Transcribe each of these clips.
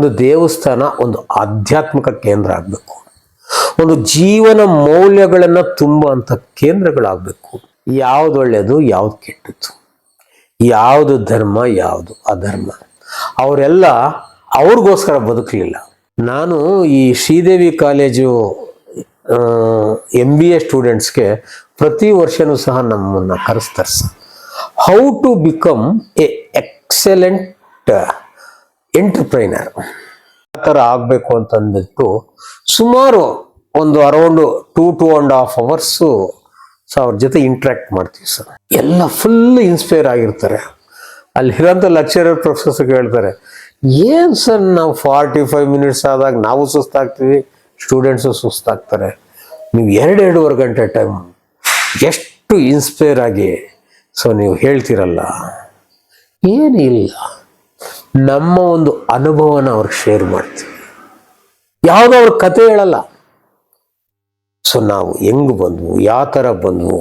ಒಂದು ದೇವಸ್ಥಾನ ಒಂದು ಆಧ್ಯಾತ್ಮಿಕ ಕೇಂದ್ರ ಆಗಬೇಕು. ಒಂದು ಜೀವನ ಮೌಲ್ಯಗಳನ್ನು ತುಂಬುವಂಥ ಕೇಂದ್ರಗಳಾಗಬೇಕು. ಯಾವುದು ಒಳ್ಳೆಯದು ಯಾವ್ದು ಕೆಟ್ಟದ್ದು. ಯಾವುದು ಧರ್ಮ, ಯಾವುದು ಅಧರ್ಮ. ಅವರೆಲ್ಲ ಅವ್ರಿಗೋಸ್ಕರ ಬದುಕಲಿಲ್ಲ. ನಾನು ಈ Sridevi college M B A ಸ್ಟೂಡೆಂಟ್ಸ್ಗೆ ಪ್ರತಿ ವರ್ಷನೂ ಸಹ ನಮ್ಮನ್ನು ಕರೆಸ್ತಾರೆ sir. How to become a excellent entrepreneur. ಆ ಥರ ಆಗಬೇಕು ಅಂತಂದ್ಬಿಟ್ಟು ಸುಮಾರು ಒಂದು around two, two and half hours so ಅವ್ರ ಜೊತೆ ಇಂಟ್ರ್ಯಾಕ್ಟ್ ಮಾಡ್ತೀವಿ ಸರ್. ಎಲ್ಲ ಫುಲ್ ಇನ್ಸ್ಪೈರ್ ಆಗಿರ್ತಾರೆ. ಅಲ್ಲಿರೋಂಥ ಲೆಕ್ಚರರ್ ಪ್ರೊಫೆಸರ್ ಹೇಳ್ತಾರೆ, ಏನು ಸರ್ ನಾವು ಫಾರ್ಟಿ ಫೈವ್ ಮಿನಿಟ್ಸ್ ಆದಾಗ ನಾವು ಸುಸ್ತಾಗ್ತೀವಿ ಸ್ಟೂಡೆಂಟ್ಸು ಸುಸ್ತಾಗ್ತಾರೆ. ನೀವು ಎರಡು, ಎರಡೂವರೆ ಗಂಟೆ ಟೈಮ್ ಎಷ್ಟು ಇನ್ಸ್ಪೈರ್ ಆಗಿ ಸೊ ನೀವು ಹೇಳ್ತಿರಲ್ಲ? ಏನಿಲ್ಲ. ನಮ್ಮ ಒಂದು ಅನುಭವನ ಅವ್ರಿಗೆ ಶೇರ್ ಮಾಡ್ತೀವಿ. ಯಾವುದೋ ಅವ್ರ ಕತೆ ಹೇಳಲ್ಲ. ಸೊ ನಾವು ಹೆಂಗ್ ಬಂದ್ವು, ಯಾವ ಥರ ಬಂದ್ವು.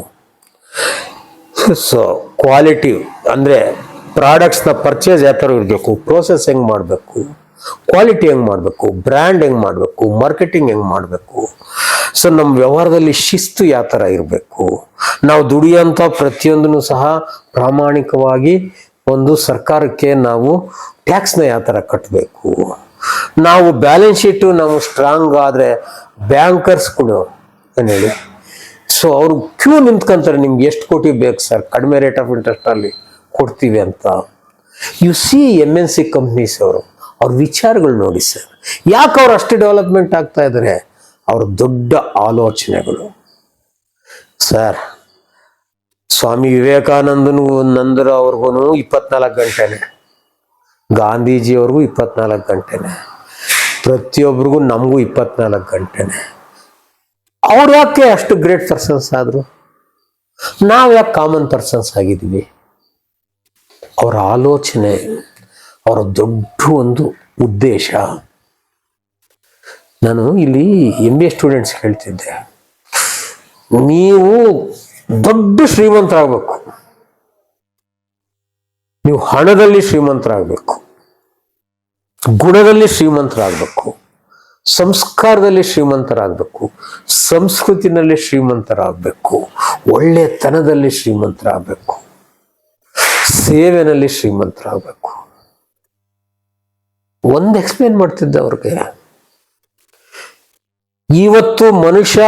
ಸೊ ಕ್ವಾಲಿಟಿ ಅಂದರೆ ಪ್ರಾಡಕ್ಟ್ಸ್ನ ಪರ್ಚೇಸ್ ಯಾವ ಥರ ಇರಬೇಕು ಪ್ರೋಸೆಸ್ ಹೆಂಗೆ ಮಾಡಬೇಕು ಕ್ವಾಲಿಟಿ ಹೆಂಗೆ ಮಾಡಬೇಕು ಬ್ರ್ಯಾಂಡ್ ಹೆಂಗೆ ಮಾಡಬೇಕು ಮಾರ್ಕೆಟಿಂಗ್ ಹೆಂಗೆ ಮಾಡಬೇಕು. ಸೊ ನಮ್ಮ ವ್ಯವಹಾರದಲ್ಲಿ ಶಿಸ್ತು ಯಾವ ಥರ ಇರಬೇಕು. ನಾವು ದುಡಿಯೋಂಥ ಪ್ರತಿಯೊಂದನ್ನು ಸಹ ಪ್ರಾಮಾಣಿಕವಾಗಿ ಒಂದು ಸರ್ಕಾರಕ್ಕೆ ನಾವು ಟ್ಯಾಕ್ಸ್ನ ಯಾವ ಥರ ಕಟ್ಟಬೇಕು ನಾವು ಬ್ಯಾಲೆನ್ಸ್ ಶೀಟು ನಾವು ಸ್ಟ್ರಾಂಗ್ ಆದರೆ ಏನು ಹೇಳಿ. ಸೊ ಅವರು ಕ್ಯೂ ನಿಂತ್ಕೊಂತಾರೆ, ನಿಮ್ಗೆ ಎಷ್ಟು ಕೋಟಿ ಬೇಕು ಸರ್ ಕಡಿಮೆ ರೇಟ್ ಆಫ್ ಇಂಟ್ರೆಸ್ಟಲ್ಲಿ ಕೊಡ್ತೀವಿ ಅಂತ. You see M N C companies ಅವರು, ಅವ್ರ ವಿಚಾರಗಳು ನೋಡಿ ಸರ್ ಯಾಕೆ ಅವ್ರು ಅಷ್ಟು ಡೆವಲಪ್ಮೆಂಟ್ ಆಗ್ತಾ ಇದ್ದಾರೆ ಅವ್ರ ದೊಡ್ಡ ಆಲೋಚನೆಗಳು. ಸರ್ ಸ್ವಾಮಿ ವಿವೇಕಾನಂದನು ನಂದರ ಅವ್ರಿಗೂ ಇಪ್ಪತ್ನಾಲ್ಕು ಗಂಟೆನೆ. ಗಾಂಧೀಜಿಯವ್ರಿಗೂ ಇಪ್ಪತ್ನಾಲ್ಕು ಗಂಟೆನೆ. ಪ್ರತಿಯೊಬ್ಬರಿಗೂ ನಮಗೂ ಇಪ್ಪತ್ನಾಲ್ಕು ಗಂಟೆನೆ. ಅವ್ರು ಯಾಕೆ ಅಷ್ಟು ಗ್ರೇಟ್ ಪರ್ಸನ್ಸ್ ಆದರು? ನಾವು ಯಾಕೆ ಕಾಮನ್ ಪರ್ಸನ್ಸ್ ಆಗಿದ್ದೀವಿ? ಅವರ ಆಲೋಚನೆ, ಅವರ ದೊಡ್ಡ ಒಂದು ಉದ್ದೇಶ. ನಾನು ಇಲ್ಲಿ ಎಂ ಬಿ ಎ ಸ್ಟೂಡೆಂಟ್ಸ್ ಹೇಳ್ತಿದ್ದೆ. ನೀವು ದೊಡ್ಡ ಶ್ರೀಮಂತರಾಗಬೇಕು. ನೀವು ಹಣದಲ್ಲಿ ಶ್ರೀಮಂತರಾಗಬೇಕು. ಗುಣದಲ್ಲಿ ಶ್ರೀಮಂತರಾಗಬೇಕು. ಸಂಸ್ಕಾರದಲ್ಲಿ ಶ್ರೀಮಂತರಾಗಬೇಕು. ಸಂಸ್ಕೃತಿನಲ್ಲಿ ಶ್ರೀಮಂತರಾಗಬೇಕು. ಒಳ್ಳೆತನದಲ್ಲಿ ಶ್ರೀಮಂತರಾಗಬೇಕು. ಸೇವೆನಲ್ಲಿ ಶ್ರೀಮಂತರಾಗಬೇಕು. ಒಂದು ಎಕ್ಸ್ಪ್ಲೇನ್ ಮಾಡ್ತಿದ್ದೆ ಅವ್ರಿಗೆ. ಇವತ್ತು ಮನುಷ್ಯ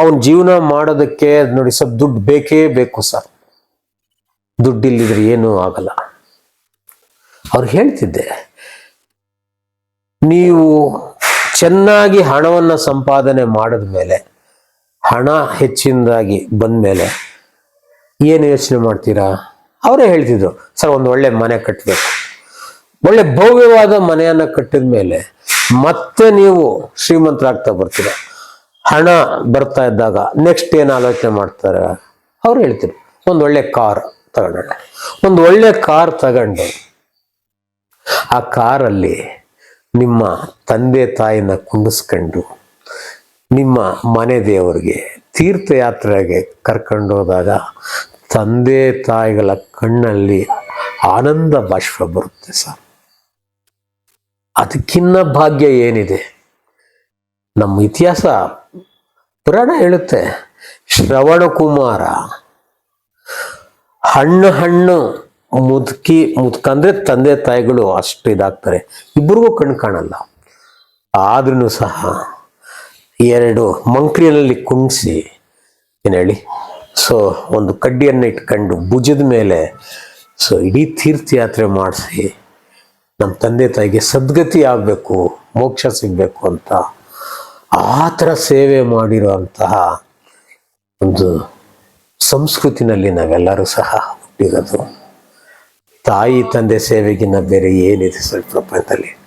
ಅವನ ಜೀವನ ಮಾಡೋದಕ್ಕೆ ನೋಡಿ ಸ್ವಲ್ಪ ದುಡ್ಡು ಬೇಕೇ ಬೇಕು ಸರ್. ದುಡ್ಡಿಲ್ಲಿದ್ರೆ ಏನೂ ಆಗಲ್ಲ. ಅವ್ರು ಹೇಳ್ತಿದ್ದೆ, ನೀವು ಚೆನ್ನಾಗಿ ಹಣವನ್ನು ಸಂಪಾದನೆ ಮಾಡಿದ ಮೇಲೆ, ಹಣ ಹೆಚ್ಚಿನದಾಗಿ ಬಂದ ಮೇಲೆ ಏನು ಯೋಚನೆ ಮಾಡ್ತೀರಾ? ಅವರೇ ಹೇಳ್ತಿದ್ರು, ಸರ್, ಒಂದು ಒಳ್ಳೆ ಮನೆ ಕಟ್ಟಬೇಕು ಒಳ್ಳೆ ಭವ್ಯವಾದ ಮನೆಯನ್ನು ಕಟ್ಟಿದ ಮೇಲೆ ಮತ್ತೆ ನೀವು ಶ್ರೀಮಂತರಾಗ್ತಾ ಬರ್ತೀರ? ಹಣ ಬರ್ತಾ ಇದ್ದಾಗ ನೆಕ್ಸ್ಟ್ ಏನು ಆಲೋಚನೆ ಮಾಡ್ತಾರೆ? ಅವ್ರು ಹೇಳ್ತೀರಿ ಒಂದು ಒಳ್ಳೆ ಕಾರ್ ತಗೊಂಡ ಒಂದು ಒಳ್ಳೆ ಕಾರ್ ತಗೊಂಡು ಆ ಕಾರಲ್ಲಿ ನಿಮ್ಮ ತಂದೆ ತಾಯಿನ ಕುಂಡಿಸ್ಕೊಂಡು ನಿಮ್ಮ ಮನೆ ದೇವರಿಗೆ ತೀರ್ಥಯಾತ್ರೆಗೆ ಕರ್ಕೊಂಡು ಹೋದಾಗ ತಂದೆ ತಾಯಿಗಳ ಕಣ್ಣಲ್ಲಿ ಆನಂದ ಬಾಷ್ಪ ಬರುತ್ತೆ ಸರ್. ಅದಕ್ಕಿನ್ನ ಭಾಗ್ಯ ಏನಿದೆ? ನಮ್ಮ ಇತಿಹಾಸ ಪುರಾಣ ಹೇಳುತ್ತೆ, ಶ್ರವಣ ಕುಮಾರ. ಹಣ್ಣು ಹಣ್ಣು ಮುದುಕಿ ಮುದ್ಕಂದ್ರೆ ತಂದೆ ತಾಯಿಗಳು ಅಷ್ಟು ಇದಾಗ್ತಾರೆ. ಇಬ್ಬರಿಗೂ ಕಣ್ಣು ಕಾಣಲ್ಲ. ಆದ್ರೂ ಸಹ ಎರಡು ಮಂಕ್ರಿಯಲ್ಲಿ ಕುಣಿಸಿ, ಏನು ಹೇಳಿ? ಸೊ ಒಂದು ಕಡ್ಡಿಯನ್ನು ಇಟ್ಕೊಂಡು ಭುಜದ ಮೇಲೆ ಸೊ ಇಡೀ ತೀರ್ಥಯಾತ್ರೆ ಮಾಡಿಸಿ, ನಮ್ಮ ತಂದೆ ತಾಯಿಗೆ ಸದ್ಗತಿ ಆಗಬೇಕು, ಮೋಕ್ಷ ಸಿಗಬೇಕು ಅಂತ ಆ ಥರ ಸೇವೆ ಮಾಡಿರುವಂತಹ ಒಂದು ಸಂಸ್ಕೃತಿನಲ್ಲಿ ನಾವೆಲ್ಲರೂ ಸಹ ಹುಟ್ಟಿರೋದು. ತಾಯಿ ತಂದೆ ಸೇವೆಗಿನ್ನ ಬೇರೆ ಏನಿದೆ ಸರ್ ಪ್ರಪಂಚದಲ್ಲಿ?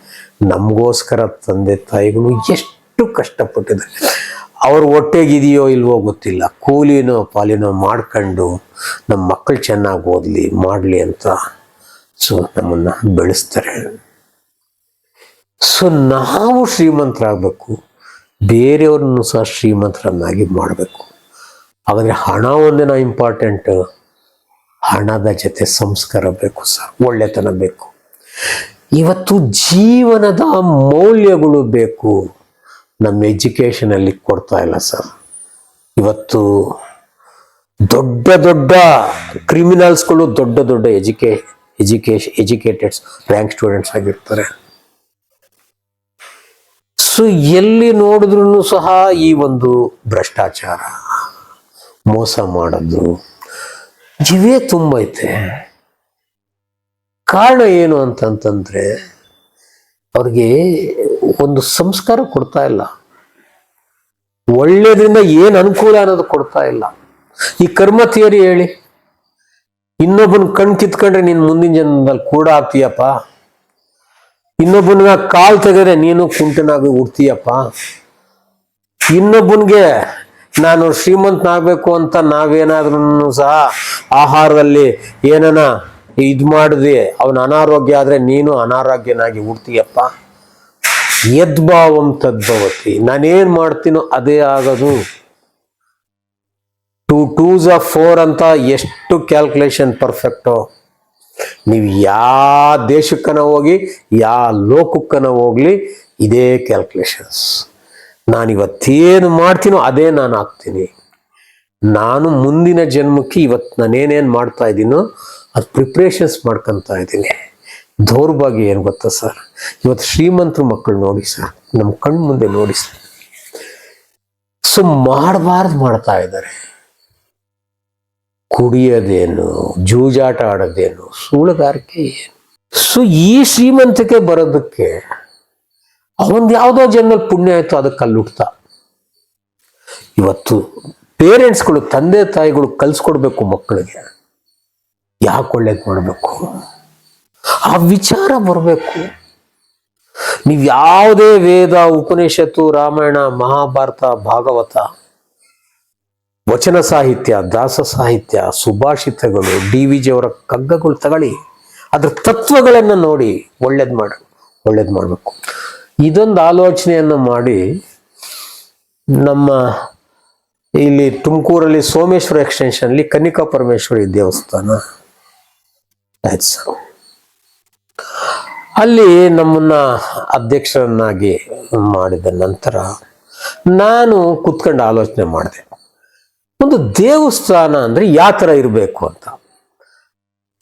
ನಮಗೋಸ್ಕರ ತಂದೆ ತಾಯಿಗಳು ಎಷ್ಟು ಕಷ್ಟಪಟ್ಟಿದ್ದಾರೆ. ಅವ್ರ ಹೊಟ್ಟೆಗಿದೆಯೋ ಇಲ್ವೋ ಗೊತ್ತಿಲ್ಲ. ಕೂಲಿನೋ ಪಾಲಿನೋ ಮಾಡ್ಕೊಂಡು ನಮ್ಮ ಮಕ್ಕಳು ಚೆನ್ನಾಗಿ ಓದಲಿ, ಮಾಡಲಿ ಅಂತ ಸೊ ನಮ್ಮನ್ನು ಬೆಳೆಸ್ತಾರೆ. ಸೊ ನಾವು ಶ್ರೀಮಂತರಾಗಬೇಕು. ಬೇರೆಯವ್ರನ್ನು ಸಹ ಶ್ರೀಮಂತರನ್ನಾಗಿ ಮಾಡಬೇಕು. ಹಾಗಾದರೆ ಹಣ ಒಂದೇನ ಇಂಪಾರ್ಟೆಂಟ್ ಹಣದ ಜೊತೆ ಸಂಸ್ಕಾರ ಬೇಕು ಸರ್, ಒಳ್ಳೆತನ ಬೇಕು. ಇವತ್ತು ಜೀವನದ ಮೌಲ್ಯಗಳು ಬೇಕು. ನಮ್ಮ ಎಜುಕೇಷನಲ್ಲಿ ಕೊಡ್ತಾ ಇಲ್ಲ ಸರ್. ಇವತ್ತು ದೊಡ್ಡ ದೊಡ್ಡ ಕ್ರಿಮಿನಲ್ಸ್ಗಳು ದೊಡ್ಡ ದೊಡ್ಡ ಎಜುಕೇ ಎಜುಕೇಶ್ ಎಜುಕೇಟೆಡ್ಸ್ ರ್ಯಾಂಕ್ ಸ್ಟೂಡೆಂಟ್ಸ್ ಆಗಿರ್ತಾರೆ. ಸೊ ಎಲ್ಲಿ ನೋಡಿದ್ರು ಸಹ ಈ ಒಂದು ಭ್ರಷ್ಟಾಚಾರ, ಮೋಸ ಮಾಡೋದು ಇವೇ ತುಂಬೈತೆ ಕಾರಣ ಏನು ಅಂತಂತಂದ್ರೆ, ಅವ್ರಿಗೆ ಒಂದು ಸಂಸ್ಕಾರ ಕೊಡ್ತಾ ಇಲ್ಲ. ಒಳ್ಳೇದ್ರಿಂದ ಏನು ಅನುಕೂಲ ಅನ್ನೋದು ಕೊಡ್ತಾ ಇಲ್ಲ. ಈ ಕರ್ಮ ಥಿಯರಿ ಹೇಳಿ, ಇನ್ನೊಬ್ಬನ ಕಣ್ ಕಿತ್ಕೊಂಡ್ರೆ ನೀನು ಮುಂದಿನ ಜನ್ಮದಲ್ಲಿ ಕೂಡ ಆಗ್ತೀಯಪ್ಪ? ಇನ್ನೊಬ್ಬನ ಕಾಲ್ ತೆಗೆದ್ರೆ ನೀನು ಕುಂಟನಾಗಿ ಹುಡ್ತೀಯಪ್ಪ ಇನ್ನೊಬ್ಬನಿಗೆ ನಾನು ಶ್ರೀಮಂತನಾಗಬೇಕು ಅಂತ ನಾವೇನಾದ್ರೂ ಸಹ ಆಹಾರದಲ್ಲಿ ಏನನ ಇದು ಮಾಡಿದ್ವಿ ಅವನ ಅನಾರೋಗ್ಯ ಆದರೆ ನೀನು ಅನಾರೋಗ್ಯನಾಗಿ ಹುಡ್ತೀಯಪ್ಪ ಯದ್ಭಾವಂ ತದ್ಭವತಿ ನಾನೇನು ಮಾಡ್ತೀನೋ ಅದೇ ಆಗೋದು. ಟೂ ಟೂಸ್ ಆಫ್ ಫೋರ್ ಅಂತ ಎಷ್ಟು ಕ್ಯಾಲ್ಕುಲೇಷನ್ ಪರ್ಫೆಕ್ಟು. ನೀವು ಯಾವ ದೇಶಕ್ಕನ ಹೋಗಿ, ಯಾವ ಲೋಕಕ್ಕನ ಹೋಗ್ಲಿ, ಇದೇ ಕ್ಯಾಲ್ಕುಲೇಷನ್ಸ್ ನಾನು ಇವತ್ತೇನು ಮಾಡ್ತೀನೋ ಅದೇ ನಾನು ಆಗ್ತೀನಿ ನಾನು ಮುಂದಿನ ಜನ್ಮಕ್ಕೆ ಇವತ್ತು ನಾನೇನೇನು ಮಾಡ್ತಾ ಇದ್ದೀನೋ ಅದು ಪ್ರಿಪ್ರೇಷನ್ಸ್ ಮಾಡ್ಕೊತಾ ಇದ್ದೀನಿ. ದೌರ್ಭಾಗ್ಯ ಏನು ಗೊತ್ತಾ ಸರ್? ಇವತ್ತು ಶ್ರೀಮಂತರು ಮಕ್ಕಳು ನೋಡಿ ಸರ್, ನಮ್ಮ ಕಣ್ಣು ಮುಂದೆ ನೋಡಿ ಸರ್. ಸೊ ಮಾಡಬಾರ್ದು ಮಾಡ್ತಾ ಇದ್ದಾರೆ. ಕುಡಿಯೋದೇನು ಜೂಜಾಟ ಆಡೋದೇನು ಸುಳ್ಳುಗಾರಿಕೆ ಏನು? ಸೊ ಈ ಶ್ರೀಮಂತಿಕೆ ಬರೋದಕ್ಕೆ ಅವನ್ ಯಾವುದೋ ಜನ್ಮಲ್ಲಿ ಪುಣ್ಯ ಆಯಿತು ಅದಕ್ಕೆ ಕಲ್ಲುಡ್ತ ಇವತ್ತು ಪೇರೆಂಟ್ಸ್ಗಳು, ತಂದೆ, ತಾಯಿಗಳು ಕಲ್ಸ್ಕೊಡ್ಬೇಕು ಮಕ್ಕಳಿಗೆ ಯಾಕೆ ಒಳ್ಳೇದು ಮಾಡಬೇಕು? ಆ ವಿಚಾರ ಬರಬೇಕು. ನೀವು ಯಾವುದೇ ವೇದ, ಉಪನಿಷತ್ತು, ರಾಮಾಯಣ, ಮಹಾಭಾರತ, ಭಾಗವತ ವಚನ ಸಾಹಿತ್ಯ, ದಾಸ ಸಾಹಿತ್ಯ, ಸುಭಾಷಿತಗಳು, ಡಿ ವಿ ಜಿಯವರ ಕಗ್ಗಗಳು ತಗೊಳ್ಳಿ. ಅದರ ತತ್ವಗಳನ್ನು ನೋಡಿ ಒಳ್ಳೇದು ಮಾಡ, ಒಳ್ಳೇದು ಮಾಡಬೇಕು. ಇದೊಂದು ಆಲೋಚನೆಯನ್ನು ಮಾಡಿ ನಮ್ಮ ಇಲ್ಲಿ ತುಮಕೂರಲ್ಲಿ ಸೋಮೇಶ್ವರ ಎಕ್ಸ್ಟೆನ್ಷನ್ಲಿ ಕನಿಕಾ ಪರಮೇಶ್ವರಿ ದೇವಸ್ಥಾನ ಆಯ್ತು ಸರ್ ಅಲ್ಲಿ ನಮ್ಮನ್ನ ಅಧ್ಯಕ್ಷರನ್ನಾಗಿ ಮಾಡಿದ ನಂತರ ನಾನು ಕುತ್ಕೊಂಡು ಆಲೋಚನೆ ಮಾಡಿದೆ. ಒಂದು ದೇವಸ್ಥಾನ ಅಂದ್ರೆ ಯಾವ ಥರ ಇರಬೇಕು ಅಂತ.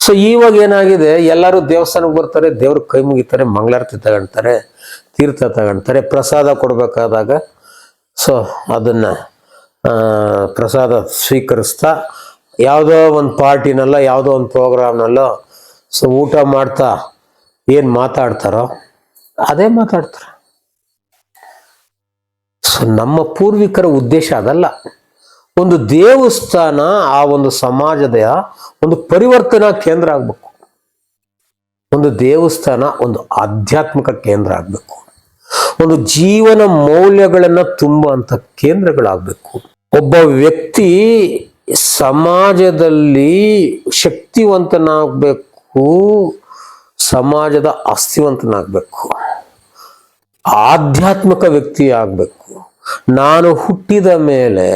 ಸೊ ಇವಾಗ ಏನಾಗಿದೆ? ಎಲ್ಲರೂ ದೇವಸ್ಥಾನಕ್ಕೆ ಬರ್ತಾರೆ, ದೇವ್ರ ಕೈ ಮುಗಿತಾರೆ, ಮಂಗಳಾರತಿ ತಗೊಳ್ತಾರೆ ತೀರ್ಥ ತಗೊಳ್ತಾರೆ ಪ್ರಸಾದ ಕೊಡಬೇಕಾದಾಗ ಸೊ ಅದನ್ನ ಪ್ರಸಾದ ಸ್ವೀಕರಿಸ್ತಾ, ಯಾವುದೋ ಒಂದು ಪಾರ್ಟಿನಲ್ಲ, ಯಾವುದೋ ಒಂದು ಪ್ರೋಗ್ರಾಮ್ನಲ್ಲೋ ಸೊ ಊಟ ಮಾಡ್ತಾ ಏನು ಮಾತಾಡ್ತಾರೋ, ಅದೇ ಮಾತಾಡ್ತಾರೆ. ಸೊ ನಮ್ಮ ಪೂರ್ವಿಕರ ಉದ್ದೇಶ ಅದಲ್ಲ. ಒಂದು ದೇವಸ್ಥಾನ, ಆ ಒಂದು ಸಮಾಜದ ಒಂದು ಪರಿವರ್ತನಾ ಕೇಂದ್ರ ಆಗಬೇಕು. ಒಂದು ದೇವಸ್ಥಾನ ಒಂದು ಆಧ್ಯಾತ್ಮಿಕ ಕೇಂದ್ರ ಆಗಬೇಕು. ಒಂದು ಜೀವನ ಮೌಲ್ಯಗಳನ್ನು ತುಂಬುವಂಥ ಕೇಂದ್ರಗಳಾಗಬೇಕು. ಒಬ್ಬ ವ್ಯಕ್ತಿ ಸಮಾಜದಲ್ಲಿ ಶಕ್ತಿವಂತನಾಗಬೇಕು, ಸಮಾಜದ ಆಸ್ತಿವಂತನಾಗಬೇಕು ಆಧ್ಯಾತ್ಮಿಕ ವ್ಯಕ್ತಿ ಆಗಬೇಕು. ನಾನು ಹುಟ್ಟಿದ ಮೇಲೆ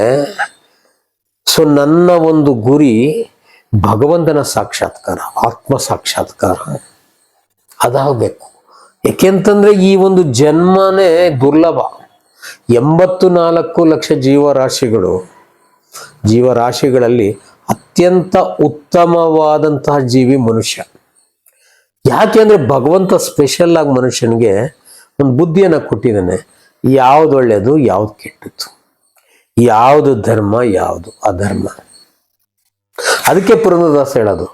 ಸೊ ನನ್ನ ಒಂದು ಗುರಿ ಭಗವಂತನ ಸಾಕ್ಷಾತ್ಕಾರ, ಆತ್ಮ ಸಾಕ್ಷಾತ್ಕಾರ. ಅದಾಗಬೇಕು. ಯಾಕೆಂತಂದ್ರೆ ಈ ಒಂದು ಜನ್ಮನೇ ದುರ್ಲಭ. ಎಂಬತ್ತು ನಾಲ್ಕು ಲಕ್ಷ ಜೀವರಾಶಿಗಳು, ಜೀವರಾಶಿಗಳಲ್ಲಿ ಅತ್ಯಂತ ಉತ್ತಮವಾದಂತಹ ಜೀವಿ ಮನುಷ್ಯ. ಯಾಕೆಂದ್ರೆ ಭಗವಂತ ಸ್ಪೆಷಲ್ ಆಗಿ ಮನುಷ್ಯನಿಗೆ ಒಂದು ಬುದ್ಧಿಯನ್ನು ಕೊಟ್ಟಿದ್ದಾನೆ. ಯಾವ್ದು ಒಳ್ಳೆಯದು ಯಾವ್ದು ಕೆಟ್ಟದ್ದು. ಯಾವುದು ಧರ್ಮ, ಯಾವುದು ಅಧರ್ಮ? ಅದಕ್ಕೆ ಪುರಂದದಾಸ ಹೇಳೋದು,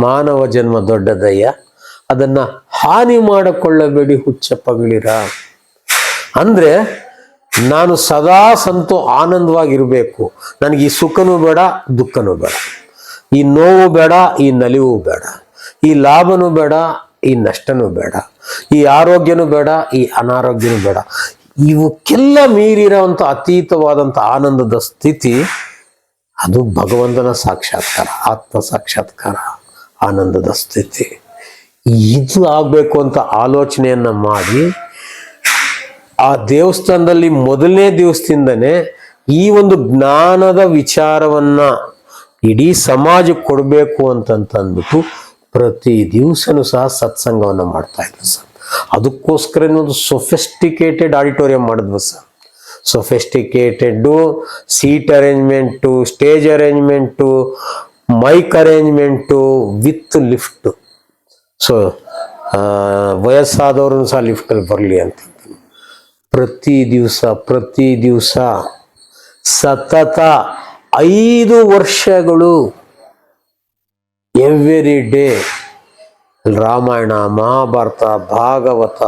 ಮಾನವ ಜನ್ಮ ದೊಡ್ಡ ದಯ್ಯ ಅದನ್ನ ಹಾನಿ ಮಾಡಿಕೊಳ್ಳಬೇಡಿ ಹುಚ್ಚಪ್ಪಗಳಿರ ಅಂದ್ರೆ ನಾನು ಸದಾ ಸಂತೋ ಆನಂದವಾಗಿರಬೇಕು. ನನಗೆ ಈ ಸುಖನೂ ಬೇಡ, ದುಃಖನೂ ಬೇಡ. ಈ ನೋವು ಬೇಡ, ಈ ನಲಿವು ಬೇಡ. ಈ ಲಾಭನೂ ಬೇಡ, ಈ ನಷ್ಟನೂ ಬೇಡ. ಈ ಆರೋಗ್ಯನೂ ಬೇಡ, ಈ ಅನಾರೋಗ್ಯನೂ ಬೇಡ. ಇವಕ್ಕೆಲ್ಲ ಮೀರಿರೋವಂಥ ಅತೀತವಾದಂಥ ಆನಂದದ ಸ್ಥಿತಿ, ಅದು ಭಗವಂತನ ಸಾಕ್ಷಾತ್ಕಾರ, ಆತ್ಮ ಸಾಕ್ಷಾತ್ಕಾರ, ಆನಂದದ ಸ್ಥಿತಿ. ಇದು ಆಗಬೇಕು ಅಂತ ಆಲೋಚನೆಯನ್ನು ಮಾಡಿ, ಆ ದೇವಸ್ಥಾನದಲ್ಲಿ ಮೊದಲನೇ ದಿವಸದಿಂದನೇ ಈ ಒಂದು ಜ್ಞಾನದ ವಿಚಾರವನ್ನ ಇಡೀ ಸಮಾಜಕ್ಕೆ ಕೊಡಬೇಕು ಅಂತಂತಂದ್ಬಿಟ್ಟು ಪ್ರತಿ ದಿವಸನೂ ಸಹ ಸತ್ಸಂಗವನ್ನು ಮಾಡ್ತಾ ಇದ್ದೆ ಸರ್. ಅದಕ್ಕೋಸ್ಕರ ಒಂದು ಸೊಫೆಸ್ಟಿಕೇಟೆಡ್ ಆಡಿಟೋರಿಯಂ ಮಾಡಿದ್ವಿ sir. Sophisticated seat arrangement stage arrangement mic arrangement with lift so ವಯಸ್ಸಾದವರು ಸಹ ಲಿಫ್ಟಲ್ಲಿ ಬರಲಿ ಅಂತ ಪ್ರತಿ ದಿವಸ ಪ್ರತಿ ದಿವಸ ಸತತ ಐದು ವರ್ಷಗಳು ಎವ್ರಿ ಡೇ ರಾಮಾಯಣ, ಮಹಾಭಾರತ, ಭಾಗವತ,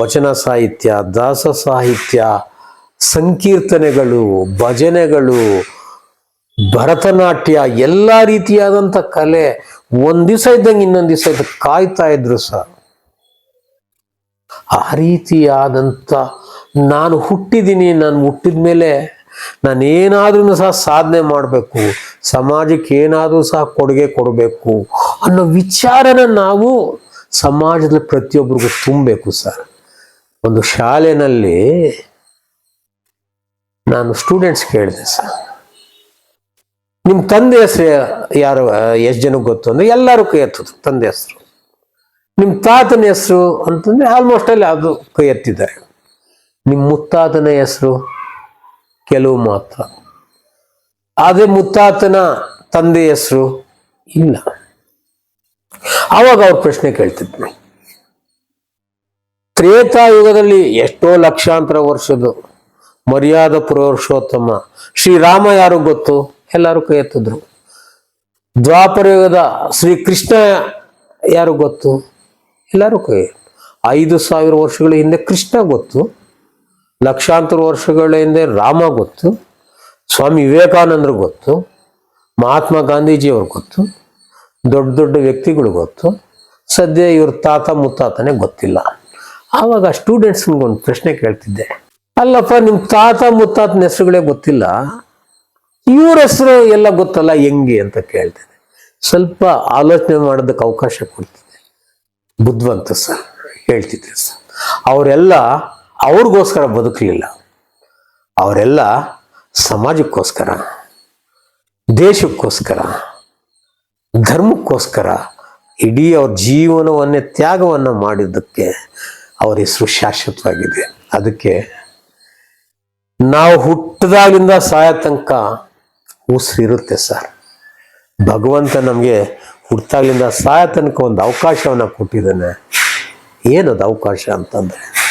ವಚನ ಸಾಹಿತ್ಯ, ದಾಸ ಸಾಹಿತ್ಯ, ಸಂಕೀರ್ತನೆಗಳು, ಭಜನೆಗಳು, ಭರತನಾಟ್ಯ, ಎಲ್ಲ ರೀತಿಯಾದಂಥ ಕಲೆ ಒಂದು ದಿವಸ ಇದ್ದಂಗೆ ಇನ್ನೊಂದು ದಿವಸ ಇದ್ದ ಕಾಯ್ತಾ ಇದ್ರು ಸರ್. ಆ ರೀತಿಯಾದಂಥ ನಾನು ಹುಟ್ಟಿದ್ದೀನಿ, ನಾನು ಹುಟ್ಟಿದ ಮೇಲೆ ನಾನು ಏನಾದ್ರೂ ಸಹ ಸಾಧನೆ ಮಾಡಬೇಕು, ಸಮಾಜಕ್ಕೆ ಏನಾದರೂ ಸಹ ಕೊಡುಗೆ ಕೊಡಬೇಕು ಅನ್ನೋ ವಿಚಾರನ ನಾವು ಸಮಾಜದಲ್ಲಿ ಪ್ರತಿಯೊಬ್ಬರಿಗೂ ತುಂಬಬೇಕು ಸರ್. ಒಂದು ಶಾಲೆನಲ್ಲಿ ನಾನು ಸ್ಟೂಡೆಂಟ್ಸ್ ಕೇಳಿದೆ ಸರ್. ನಿಮ್ಮ ತಂದೆ ಹೆಸರು ಯಾರು, ಎಷ್ಟು ಜನಕ್ಕೆ ಗೊತ್ತು ಅಂದ್ರೆ ಎಲ್ಲರೂ ಕೈ ಎತ್ತದು ತಂದೆ ಹೆಸರು. ನಿಮ್ಮ ತಾತನ ಹೆಸರು ಅಂತಂದ್ರೆ ಆಲ್ಮೋಸ್ಟ್ ಅಲ್ಲಿ ಅದು ಕೈ ಎತ್ತಿದ್ದಾರೆ ನಿಮ್ಮ ಮುತ್ತಾತನ ಹೆಸರು? ಕೆಲವು ಮಾತ್ರ. ಆದ್ರೆ ಮುತ್ತಾತನ ತಂದೆ ಹೆಸರು ಇಲ್ಲ. ಆವಾಗ ಅವ್ರ ಪ್ರಶ್ನೆ ಕೇಳ್ತಿದ್ವಿ. ತ್ರೇತಾಯುಗದಲ್ಲಿ ಎಷ್ಟೋ ಲಕ್ಷಾಂತರ ವರ್ಷದ್ದು ಮರ್ಯಾದ ಪುರುಷೋತ್ತಮ ಶ್ರೀರಾಮ ಯಾರು ಗೊತ್ತು? ಎಲ್ಲರೂ ಕೈ ಎತ್ತಿದ್ರು. ದ್ವಾಪರ ಯುಗದ ಶ್ರೀ ಕೃಷ್ಣ ಯಾರು ಗೊತ್ತು? ಎಲ್ಲರೂ ಕೈ ಐದು ಸಾವಿರ ವರ್ಷಗಳ ಹಿಂದೆ ಕೃಷ್ಣ ಗೊತ್ತು. ಲಕ್ಷಾಂತರ ವರ್ಷಗಳ ಹಿಂದೆ ರಾಮ ಗೊತ್ತು, ಸ್ವಾಮಿ ವಿವೇಕಾನಂದರು ಗೊತ್ತು, ಮಹಾತ್ಮ ಗಾಂಧೀಜಿಯವ್ರು ಗೊತ್ತು, ದೊಡ್ಡ ದೊಡ್ಡ ವ್ಯಕ್ತಿಗಳು ಗೊತ್ತು. ಸದ್ಯ ಇವ್ರ ತಾತ ಮುತ್ತಾತನೇ ಗೊತ್ತಿಲ್ಲ. ಆವಾಗ ಸ್ಟೂಡೆಂಟ್ಸ್ಗೊಂದು ಪ್ರಶ್ನೆ ಕೇಳ್ತಿದ್ದೆ. ಅಲ್ಲಪ್ಪ ನಿಮ್ಮ ತಾತ ಮುತ್ತಾತನ ಹೆಸರುಗಳೇ ಗೊತ್ತಿಲ್ಲ. ಇವ್ರ ಹೆಸರು ಎಲ್ಲ ಗೊತ್ತಲ್ಲ, ಹೆಂಗೆ ಅಂತ ಕೇಳ್ತೇನೆ ಸ್ವಲ್ಪ ಆಲೋಚನೆ ಮಾಡೋದಕ್ಕೆ ಅವಕಾಶ ಕೊಡ್ತಿದ್ದೆ. ಬುದ್ಧಿವಂತ ಸರ್, ಹೇಳ್ತಿದ್ದೆ ಸರ್. ಅವರೆಲ್ಲ ಅವ್ರಿಗೋಸ್ಕರ ಬದುಕಲಿಲ್ಲ. ಅವರೆಲ್ಲ ಸಮಾಜಕ್ಕೋಸ್ಕರ, ದೇಶಕ್ಕೋಸ್ಕರ, ಧರ್ಮಕ್ಕೋಸ್ಕರ ಇಡೀ ಅವ್ರ ಜೀವನವನ್ನೇ ತ್ಯಾಗವನ್ನು ಮಾಡಿದ್ದಕ್ಕೆ ಅವರ ಹೆಸರು ಶಾಶ್ವತವಾಗಿದೆ. ಅದಕ್ಕೆ ನಾವು ಹುಟ್ಟದಾಗಿಂದ ಸಾಯ ತನಕ ಉಸಿರಿರುತ್ತೆ ಸರ್. ಭಗವಂತ ನಮಗೆ ಹುಟ್ಟಾಗ್ಲಿಂದ ಸಾಯ ತನಕ ಒಂದು ಅವಕಾಶವನ್ನು ಕೊಟ್ಟಿದ್ದಾನೆ. ಏನದು ಅವಕಾಶ ಅಂತಂದರೆ?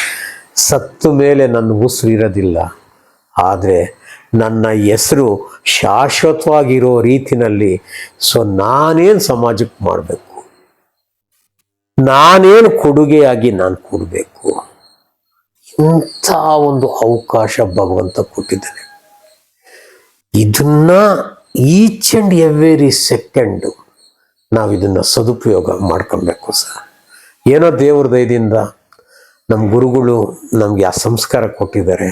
ಸತ್ತ ಮೇಲೆ ನನ್ನ ಉಸಿರು ಇರೋದಿಲ್ಲ. ಆದರೆ ನನ್ನ ಹೆಸರು ಶಾಶ್ವತವಾಗಿರೋ ರೀತಿನಲ್ಲಿ ಸೊ ನಾನೇನು ಸಮಾಜಕ್ಕೆ ಮಾಡಬೇಕು? ನಾನೇನು ಕೊಡುಗೆಯಾಗಿ ನಾನು ಕೊಡಬೇಕು? ಇಂಥ ಒಂದು ಅವಕಾಶ ಭಗವಂತ ಕೊಟ್ಟಿದ್ದಾನೆ. ಇದನ್ನ ಈಚ್ ಆ್ಯಂಡ್ ಎವ್ರಿ ಸೆಕೆಂಡು ನಾವು ಇದನ್ನು ಸದುಪಯೋಗ ಮಾಡ್ಕೊಬೇಕು ಸರ್. ಏನೋ ದೇವ್ರ ದಯದಿಂದ ನಮ್ಮ ಗುರುಗಳು ನಮಗೆ ಆ ಸಂಸ್ಕಾರ ಕೊಟ್ಟಿದ್ದಾರೆ.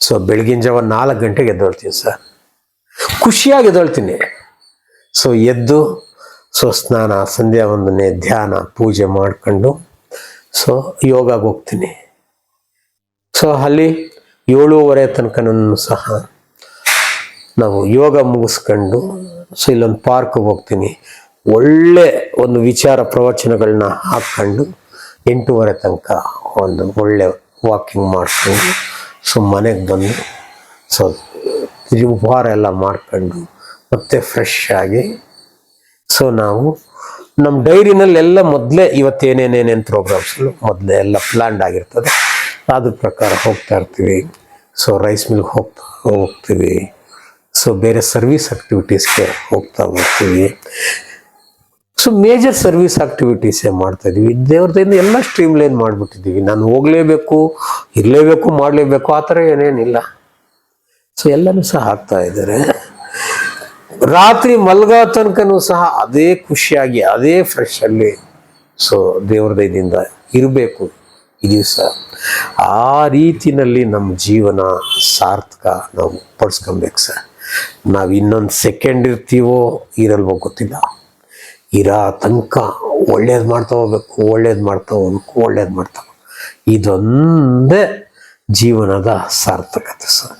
ಸೊ ಬೆಳಗಿನ ಜಾವ ನಾಲ್ಕು ಗಂಟೆಗೆ ಎದ್ದೊಳ್ತೀನಿ ಸರ್. ಖುಷಿಯಾಗಿ ಎದ್ದೊಳ್ತೀನಿ. ಸೊ ಎದ್ದು ಸೊ ಸ್ನಾನ, ಸಂಧ್ಯಾ ವಂದನೆ, ಧ್ಯಾನ, ಪೂಜೆ ಮಾಡ್ಕೊಂಡು ಸೊ ಯೋಗಾಗೆ ಹೋಗ್ತೀನಿ. ಸೊ ಅಲ್ಲಿ ಏಳೂವರೆ ತನಕನೂ ಸಹ ನಾವು ಯೋಗ ಮುಗಿಸ್ಕೊಂಡು ಸೊ ಇಲ್ಲೊಂದು ಪಾರ್ಕ್ಗೆ ಹೋಗ್ತೀನಿ. ಒಳ್ಳೆ ಒಂದು ವಿಚಾರ ಪ್ರವಚನಗಳನ್ನ ಹಾಕ್ಕೊಂಡು ಎಂಟೂವರೆ ತನಕ ಒಂದು ಒಳ್ಳೆ ವಾಕಿಂಗ್ ಮಾಡಿಕೊಂಡು ಸೊ ಮನೆಗೆ ಬಂದು ಸೊ ಉಪಹಾರ ಎಲ್ಲ ಮಾಡಿಕೊಂಡು, ಮತ್ತೆ ಫ್ರೆಶ್ ಆಗಿ ಸೊ ನಾವು ನಮ್ಮ ಡೈರಿನಲ್ಲೆಲ್ಲ ಮೊದಲೇ ಇವತ್ತೇನೇನೇನೇನು ಪ್ರೋಗ್ರಾಮ್ಸ್ ಮೊದಲೇ ಎಲ್ಲ ಪ್ಲ್ಯಾಂಡ್ ಆಗಿರ್ತದೆ. ಅದ್ರ ಪ್ರಕಾರ ಹೋಗ್ತಾ ಇರ್ತೀವಿ. ಸೊ ರೈಸ್ ಮಿಲ್ಗೆ ಹೋಗ್ತಾ, ಹೋಗ್ತೀವಿ. ಸೊ ಬೇರೆ ಸರ್ವಿಸ್ ಆಕ್ಟಿವಿಟೀಸ್ಗೆ ಹೋಗ್ತಾ ಹೋಗ್ತೀವಿ. ಸೊ ಮೇಜರ್ ಸರ್ವಿಸ್ ಆಕ್ಟಿವಿಟೀಸೇ ಮಾಡ್ತಾ ಇದೀವಿ? ದೇವ್ರದಿಂದ ಎಲ್ಲ ಸ್ಟ್ರೀಮ್ ಲೈನ್ ಮಾಡಿಬಿಟ್ಟಿದ್ದೀವಿ. ನಾನು ಹೋಗಲೇಬೇಕು, ಇರಲೇಬೇಕು, ಮಾಡಲೇಬೇಕು, ಆ ಥರ ಏನೇನಿಲ್ಲ. ಸೊ ಎಲ್ಲನೂ ಸಹ ಆಗ್ತಾ ಇದ್ದಾರೆ. ರಾತ್ರಿ ಮಲ್ಗೋ ತನಕನೂ ಸಹ ಅದೇ ಖುಷಿಯಾಗಿ, ಅದೇ ಫ್ರೆಶ್ ಅಲ್ಲಿ ಸೊ ದೇವ್ರ ದಯದಿಂದ ಇರಬೇಕು ಈ ದಿವಸ. ಆ ರೀತಿನಲ್ಲಿ ನಮ್ಮ ಜೀವನ ಸಾರ್ಥಕ ನಾವು ಪಡಿಸ್ಕೊಬೇಕು ಸರ್. ನಾವು ಇನ್ನೊಂದು ಸೆಕೆಂಡ್ ಇರ್ತೀವೋ, ಇರಲ್ವೋ ಗೊತ್ತಿಲ್ಲ. ಇರೋ ತನಕ ಒಳ್ಳೇದು ಮಾಡ್ತಾ ಹೋಗ್ಬೇಕು ಒಳ್ಳೇದು ಮಾಡ್ತಾ ಹೋಗ್ಬೇಕು ಒಳ್ಳೇದು ಮಾಡ್ತಾ. ಇದೊಂದೇ ಜೀವನದ ಸಾರ್ಥಕತೆ ಸರ್